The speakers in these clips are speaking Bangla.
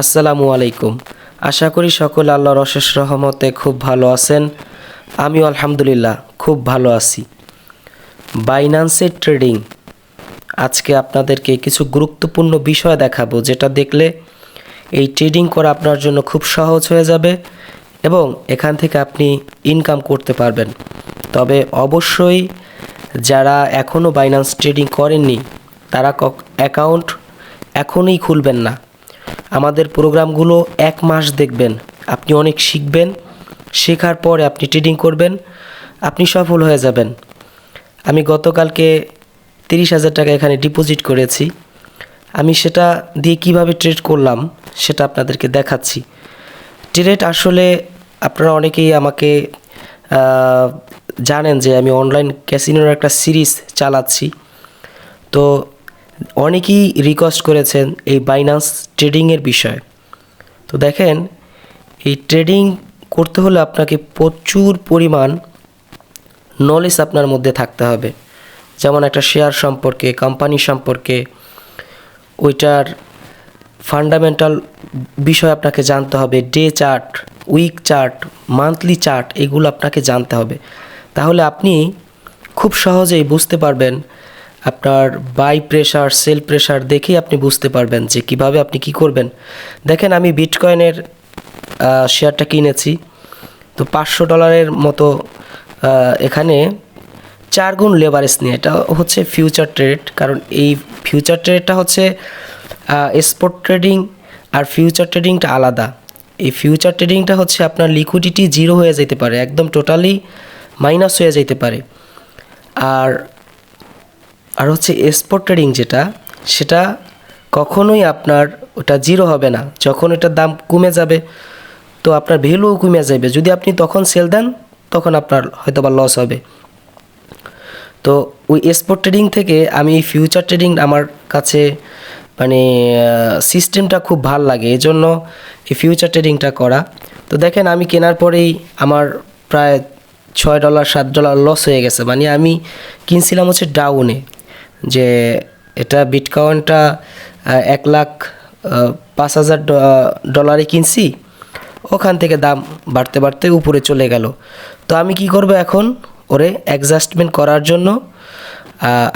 আসসালামু আলাইকুম। আশা করি সকলে আল্লাহর অশেষ রহমতে খুব ভালো আছেন। আমি আলহামদুলিল্লাহ খুব ভালো আছি। বাইন্যান্সের ট্রেডিং। আজকে আপনাদেরকে কিছু গুরুত্বপূর্ণ বিষয় দেখাবো, যেটা দেখলে এই ট্রেডিং করা আপনার জন্য খুব সহজ হয়ে যাবে এবং এখান থেকে আপনি ইনকাম করতে পারবেন। তবে অবশ্যই যারা এখনও বাইন্যান্স ট্রেডিং করেননি, তারা অ্যাকাউন্ট এখনই খুলবেন না। আমাদের প্রোগ্রামগুলো এক মাস দেখবেন। আপনি অনেক শিখবেন, শেখার পরে আপনি ট্রেডিং করবেন, আপনি সফল হয়ে যাবেন। আমি গতকালকে তিরিশ হাজার টাকা এখানে ডিপোজিট করেছি। আমি সেটা দিয়ে কীভাবে ট্রেড করলাম সেটা আপনাদেরকে দেখাচ্ছি। ট্রেড আসলে আপনারা অনেকেই আমাকে জানেন যে আমি অনলাইন ক্যাসিনোর একটা সিরিজ চালাচ্ছি। তো অনেকেই রিকোয়েস্ট করেছেন এই বাইন্যান্স ট্রেডিংয়ের বিষয়ে। তো দেখেন, এই ট্রেডিং করতে হলে আপনাকে প্রচুর পরিমাণ নলেজ আপনার মধ্যে থাকতে হবে। যেমন একটা শেয়ার সম্পর্কে কোম্পানি সম্পর্কে, ওইটার ফান্ডামেন্টাল বিষয় আপনাকে জানতে হবে day chart week chart monthly chart এগুলো আপনাকে জানতে হবে। তাহলে আপনি খুব সহজেই বুঝতে পারবেন আপনার বাই প্রেশার সেল প্রেশার দেখেই আপনি বুঝতে পারবেন যে কীভাবে আপনি কি করবেন। দেখেন আমি বিটকয়েনের শেয়ারটা কিনেছি। তো পাঁচশো ডলারের মতো এখানে চার গুণ লেবারেজ নিয়ে। এটা হচ্ছে ফিউচার ট্রেড কারণ এই ফিউচার ট্রেডটা হচ্ছে স্পট ট্রেডিং আর ফিউচার ট্রেডিংটা আলাদা। এই ফিউচার ট্রেডিংটা হচ্ছে আপনার লিকুইডিটি জিরো হয়ে যেতে পারে, একদম টোটালি মাইনাস হয়ে যেতে পারে। আর আর হচ্ছে স্পট ট্রেডিং যেটা, সেটা কখনোই আপনার ওটা জিরো হবে না। যখন এটার দাম কমে যাবে, তো আপনার ভ্যালুও কমে যাবে। যদি আপনি তখন সেল দেন, তখন আপনার হয়তো বা লস হবে। তো ওই স্পট ট্রেডিং থেকে আমি ফিউচার ট্রেডিং আমার কাছে মানে সিস্টেমটা খুব ভালো লাগে। এই জন্য এই ফিউচার ট্রেডিংটা করা। তো দেখেন আমি কেনার পরেই আমার প্রায় ছয় ডলার সাত ডলার লস হয়ে গেছে। মানে আমি কিনছিলাম হচ্ছে ডাউনে যে এটা বিটকয়েনটা এক লাখ পাঁচ হাজার ডলারে কিনছি, ওখান থেকে দাম বাড়তে বাড়তে উপরে চলে গেল। তো আমি কি করব এখন? ওরে অ্যাডজাস্টমেন্ট করার জন্য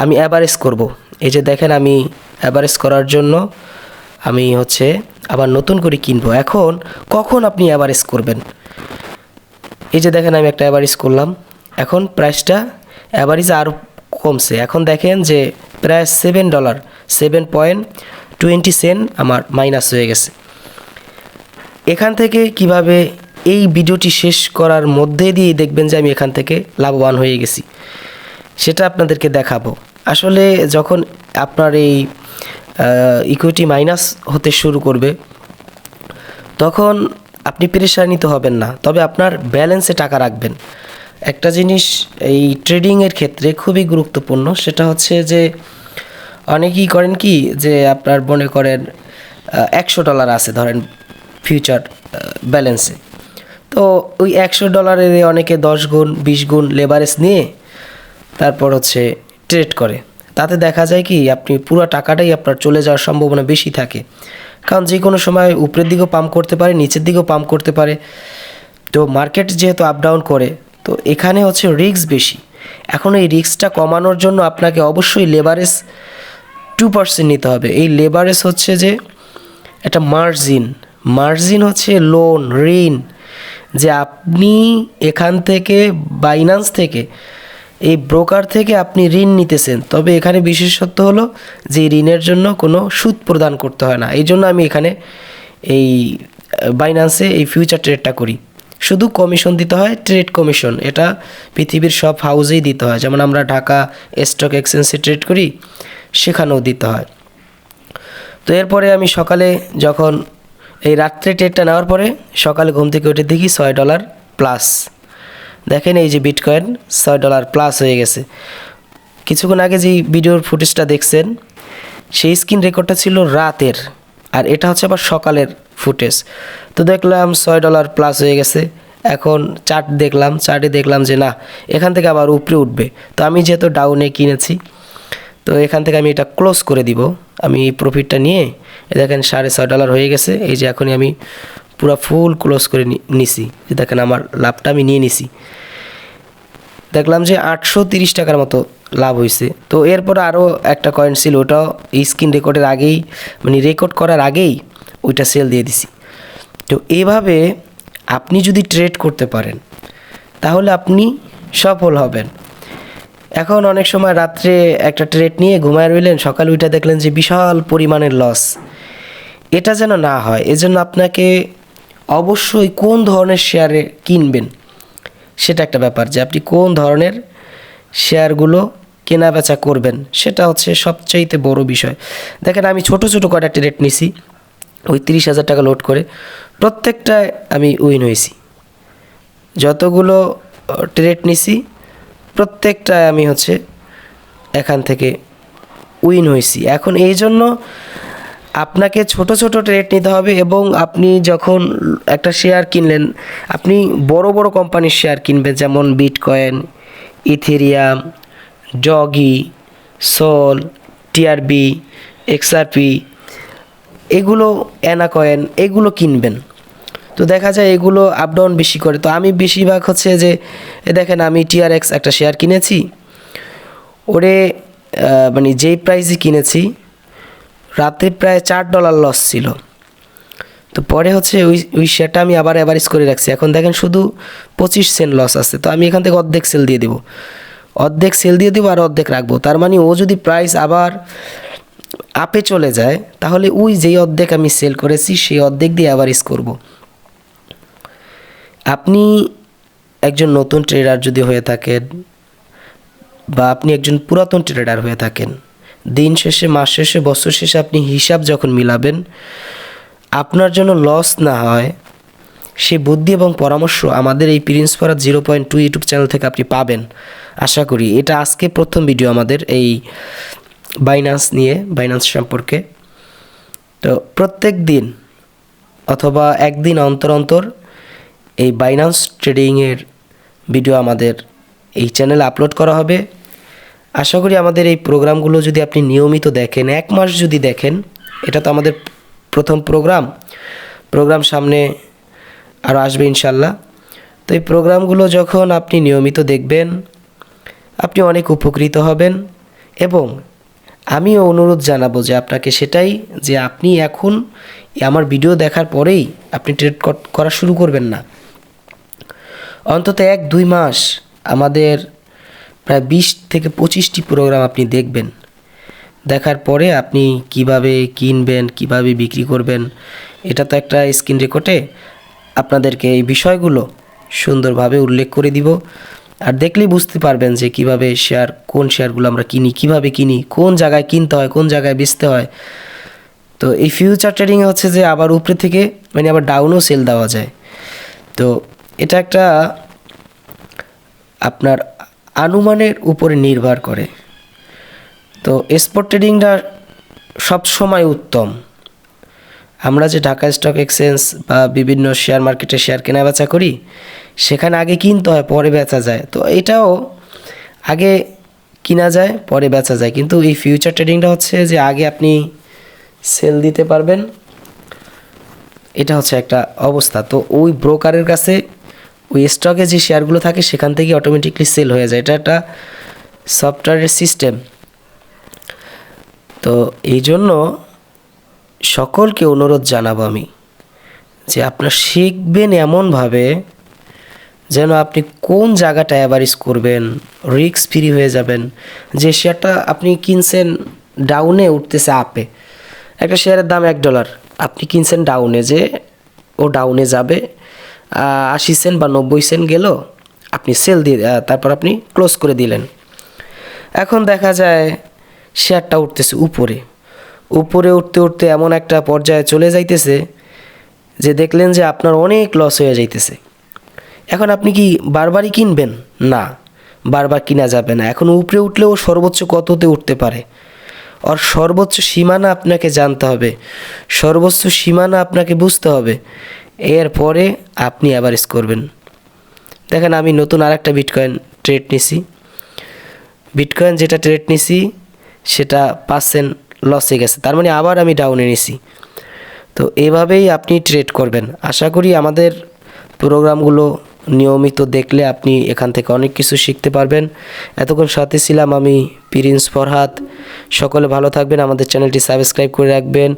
আমি অ্যাভারেজ করব। এই যে দেখেন আমি অ্যাভারেজ করার জন্য আমি হচ্ছে আবার নতুন করে কিনবো। এখন কখন আপনি অ্যাভারেজ করবেন? এই যে দেখেন আমি একটা অ্যাভারেজ করলাম। এখন প্রাইসটা অ্যাভারেজ আরও কমছে। এখন দেখেন যে প্রায় seven dollar seven point twenty cent আমার মাইনাস হয়ে গেছে। এখান থেকে কীভাবে এই ভিডিওটি শেষ করার মধ্যে দিয়ে দেখবেন যে আমি এখান থেকে লাভবান হয়ে গেছি। সেটা আপনাদেরকে দেখাবো। আসলে যখন আপনার এই ইকুইটি মাইনাস হতে শুরু করবে, তখন আপনি প্রেশার নিতে হবেন না। তবে আপনার ব্যালেন্সে টাকা রাখবেন। একটা জিনিস এই ট্রেডিংয়ের ক্ষেত্রে খুবই গুরুত্বপূর্ণ, সেটা হচ্ছে যে অনেকেই করেন কি যে আপনার মনে করেন একশো ডলার আছে ধরেন ফিউচার ব্যালেন্সে তো ওই একশো ডলারের অনেকে দশ গুণ, বিশ গুণ লেবারেজ নিয়ে তারপর হচ্ছে ট্রেড করে। তাতে দেখা যায় কি আপনি পুরো টাকাটাই আপনার চলে যাওয়ার সম্ভাবনা বেশি থাকে। কারণ যে কোনো সময় উপরের দিকেও পাম্প করতে পারে, নিচের দিকেও পাম্প করতে পারে। তো মার্কেট যেহেতু আপ ডাউন করে তো এখানে হচ্ছে রিস্ক বেশি। এখন এই রিস্কটা কমানোর জন্য আপনাকে অবশ্যই লেবারেজ টু পার্সেন্ট নিতে হবে। এই লেবারেজ হচ্ছে যে একটা মার্জিন মার্জিন হচ্ছে লোন ঋণ, যে আপনি এখান থেকে বাইন্যান্স থেকে এই ব্রোকার থেকে আপনি ঋণ নিতেছেন। তবে এখানে বিশেষত্ব হলো যে ঋণের জন্য কোনো সুদ প্রদান করতে হয় না। এই জন্য আমি এখানে এই বাইন্যান্সে এই ফিউচার ট্রেডটা করি। শুধু কমিশন দিতে হয় ট্রেড কমিশন এটা পৃথিবীর সব হাউসেই দিতে হয়। যেমন আমরা ঢাকা স্টক এক্সচেঞ্জে ট্রেড করি, সেখানেও দিতে হয়। তো এরপরে আমি সকালে যখন এই রাত্রে ট্রেডটা নেওয়ার পরে সকালে ঘুম থেকে উঠে দেখি ছয় ডলার প্লাস দেখেন এই যে বিটকয়েন ছয় ডলার প্লাস হয়ে গেছে। কিছুক্ষণ আগে যেই ভিডিওর ফুটেজটা দেখছেন, সেই স্ক্রিন রেকর্ডটা ছিল রাতের। আর এটা হচ্ছে আবার সকালের ফুটেজ। তো দেখলাম ছয় ডলার প্লাস হয়ে গেছে। এখন চার্ট দেখলাম চার্টে দেখলাম যে না, এখান থেকে আবার উপরে উঠবে। তো আমি যেহেতু ডাউনে কিনেছি, তো এখান থেকে আমি এটা ক্লোজ করে দিব। আমি প্রফিটটা নিয়ে দেখেন সাড়ে ছয় ডলার হয়ে গেছে। এই যে এখনই আমি পুরো ফুল ক্লোজ করে নিছি। দেখেন আমার লাভটা আমি নিয়ে নিছি। দেখলাম যে আটশো তিরিশ টাকার মতো লাভ হয়েছে তো এরপর আরও একটা কয়েন ছিল, ওটাও স্ক্রিন রেকর্ডের আগেই মানে রেকর্ড করার আগেই ওইটা সেল দিয়ে দিছি। তো এইভাবে আপনি যদি ট্রেড করতে পারেন, তাহলে আপনি সফল হবেন। এখন অনেক সময় রাত্রে একটা ট্রেড নিয়ে ঘুমায় রইলেন, সকালে উঠে দেখলেন যে বিশাল পরিমাণের লস এটা যেন না হয়, এজন্য আপনাকে অবশ্যই কোন ধরনের শেয়ারে কিনবেন, সেটা একটা ব্যাপার যে আপনি কোন ধরনের শেয়ারগুলো কেনা বেচা করবেন, সেটা হচ্ছে সবচাইতে বড় বিষয়। দেখেন আমি ছোট ছোট কয়টা ট্রেড নিছি। ওই তিরিশ হাজার টাকা লোড করে প্রত্যেকটায় আমি উইন হয়েছি। যতগুলো ট্রেড নিছি প্রত্যেকটায় আমি হচ্ছে এখান থেকে উইন হয়েছি। এখন এই জন্য আপনাকে ছোট ছোট ট্রেড নিতে হবে এবং আপনি যখন একটা শেয়ার কিনলেন, আপনি বড় বড় কোম্পানির শেয়ার কিনবেন, যেমন bitcoin Ethereum Doge Sol TRB XRP এগুলো অ্যানা কয়েন এগুলো কিনবেন। তো দেখা যায় এগুলো আপ ডাউন বেশি করে। তো আমি বেশিরভাগ হচ্ছে যে দেখেন আমি টিআরএক্স একটা শেয়ার কিনেছি। ওরে মানে যেই প্রাইসে কিনেছি, রাতে প্রায় চার ডলার লস ছিল। তো পরে হচ্ছে ওই ওই শেয়ারটা আমি আবার অ্যাভারেজ করে রাখছি। এখন দেখেন শুধু পঁচিশ সেন্ট লস আছে। তো আমি এখান থেকে অর্ধেক সেল দিয়ে দেবো। অর্ধেক সেল দিয়ে দেবো আর অর্ধেক রাখব। তার মানে ও যদি প্রাইস আবার আপে চলে যায়, তাহলে ওই যেই অর্ধেক আমি সেল করেছি, সেই অর্ধেক দিয়ে অ্যাভারেজ করব। আপনি একজন নতুন ট্রেডার যদি হয়ে থাকেন বা আপনি একজন পুরাতন ট্রেডার হয়ে থাকেন, দিন শেষে, মাস শেষে, বছর শেষে আপনি হিসাব যখন মিলাবেন, আপনার জন্য লস না হয়, সে বুদ্ধি এবং পরামর্শ আমাদের এই Prince zero point two YouTube channel থেকে আপনি পাবেন। আশা করি এটা আজকে প্রথম ভিডিও আমাদের এই বাইনান্স নিয়ে বাইনান্স সম্পর্কে। তো প্রত্যেক দিন অথবা একদিন অন্তর অন্তর এই বাইনান্স ট্রেডিংয়ের ভিডিও আমাদের এই চ্যানেলে আপলোড করা হবে। আশা করি আমাদের এই প্রোগ্রামগুলো যদি আপনি নিয়মিত দেখেন, এক মাস যদি দেখেন, এটা তো আমাদের প্রথম প্রোগ্রাম প্রোগ্রাম সামনে আরও আসবে ইনশাল্লাহ। তো এই প্রোগ্রামগুলো যখন আপনি নিয়মিত দেখবেন, আপনি অনেক উপকৃত হবেন এবং আমিও অনুরোধ জানাব যে আপনাকে সেটাই যে আপনি এখন আমার ভিডিও দেখার পরেই আপনি ট্রেড করা শুরু করবেন না। অন্তত এক, দুই মাস আমাদের প্রায় বিশ থেকে পঁচিশটি প্রোগ্রাম আপনি দেখবেন। দেখার পরে আপনি কীভাবে কিনবেন, কীভাবে বিক্রি করবেন, এটা তো একটা স্ক্রিন রেকর্ডে আপনাদেরকে এই বিষয়গুলো সুন্দরভাবে উল্লেখ করে দিব। আর দেখলেই বুঝতে পারবেন যে কীভাবে শেয়ার কোন শেয়ারগুলো আমরা কিনি, কীভাবে কিনি, কোন জায়গায় কিনতে হয়, কোন জায়গায় বেচতে হয়। তো এই ফিউচার ট্রেডিংয়ে হচ্ছে যে আবার উপরে থেকে মানে আবার ডাউনও সেল দেওয়া যায়। তো এটা একটা আপনার আনুমানের উপরে নির্ভর করে। তো স্পট ট্রেডিংটা সবসময় উত্তম। আমরা যে ঢাকা স্টক এক্সচেঞ্জ বা বিভিন্ন শেয়ার মার্কেটে শেয়ার কেনা বেচা করি, সেখানে আগে কিনতে হয়, পরে বেচা যায়। তো এটাও আগে কিনা যায়, পরে বেচা যায়। কিন্তু এই ফিউচার ট্রেডিংটা হচ্ছে যে আগে আপনি সেল দিতে পারবেন। এটা হচ্ছে একটা অবস্থা। তো ওই ব্রোকারের কাছে ওই স্টকে যে শেয়ারগুলো থাকে, সেখান থেকে অটোমেটিকলি সেল হয়ে যায়। এটা একটা সফটওয়্যারের সিস্টেম তো এই জন্য সকলকে অনুরোধ জানাব আমি যে আপনার শিখবেন এমনভাবে যেন আপনি কোন জায়গাটা অ্যাভারেজ করবেন রিক্স ফ্রি হয়ে যাবেন। যে শেয়ারটা আপনি কিনছেন ডাউনে উঠতেছে আপে একটা শেয়ারের দাম এক ডলার আপনি কিনছেন ডাউনে যে ও ডাউনে যাবে আশি সেন্ট বা নব্বই সেন্ট গেল, আপনি সেল দিয়ে তারপর আপনি ক্লোজ করে দিলেন। এখন দেখা যায় শেয়ারটা উঠতেছে উপরে। উপরে উঠতে উঠতে এমন একটা পর্যায়ে চলে যাইতেছে যে দেখলেন যে আপনার অনেক লস হয়ে যাইতেছে। এখন আপনি কি বারবারই কিনবেন? না, বারবার কিনা যাবে না। এখন উপরে উঠলেও সর্বোচ্চ কততে উঠতে পারে? আর সর্বোচ্চ সীমানা আপনাকে জানতে হবে। সর্বোচ্চ সীমানা আপনাকে বুঝতে হবে। এরপরে আপনি অ্যাভারেজ করবেন। দেখেন, আমি নতুন আরেকটা বিটকয়েন ট্রেড নিছি। বিটকয়েন যেটা ট্রেড নিছি, সেটা পার্সেন্ট লসে গেছে। তার মানে আবার আমি ডাউনে নিছি। তো এভাবেই আপনি ট্রেড করবেন। আশা করি আমাদের প্রোগ্রামগুলো নিয়মিত দেখলে আপনি এখান থেকে অনেক কিছু শিখতে পারবেন। এতক্ষণ সাথে ছিলাম আমি প্রিন্স ফরহাদ। সকলে ভালো থাকবেন। আমাদের চ্যানেলটি সাবস্ক্রাইব করে রাখবেন।